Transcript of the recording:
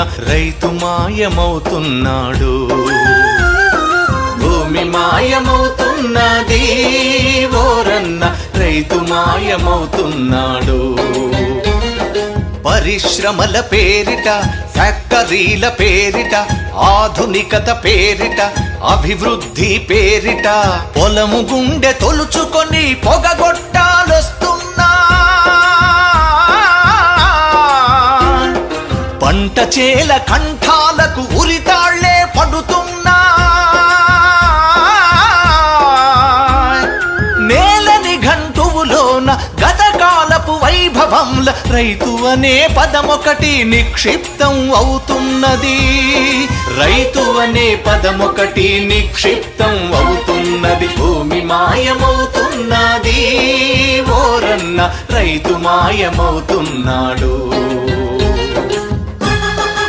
రైతు మాయమవుతున్నాడు. భూమి మాయమవుతున్నది. ఓరన్న రైతు మాయమవుతున్నాడు. పరిశ్రమల పేరిట ఫ్యాక్టరీల పేరిట ఆధునికత పేరిట అభివృద్ధి పేరిట పొలము గుండె తొలుచుకొని పొగ వంట చేల కంఠాలకు ఉరితాళ్ళే పడుతున్నా. నేలని గంటువులోన గతకాలపు వైభవంల రైతు అనే పదమొకటి నిక్షిప్తం అవుతున్నది. రైతు అనే పదమొకటి నిక్షిప్తం అవుతున్నది. భూమి మాయమవుతున్నది. ఓరన్న రైతు మాయమవుతున్నాడు.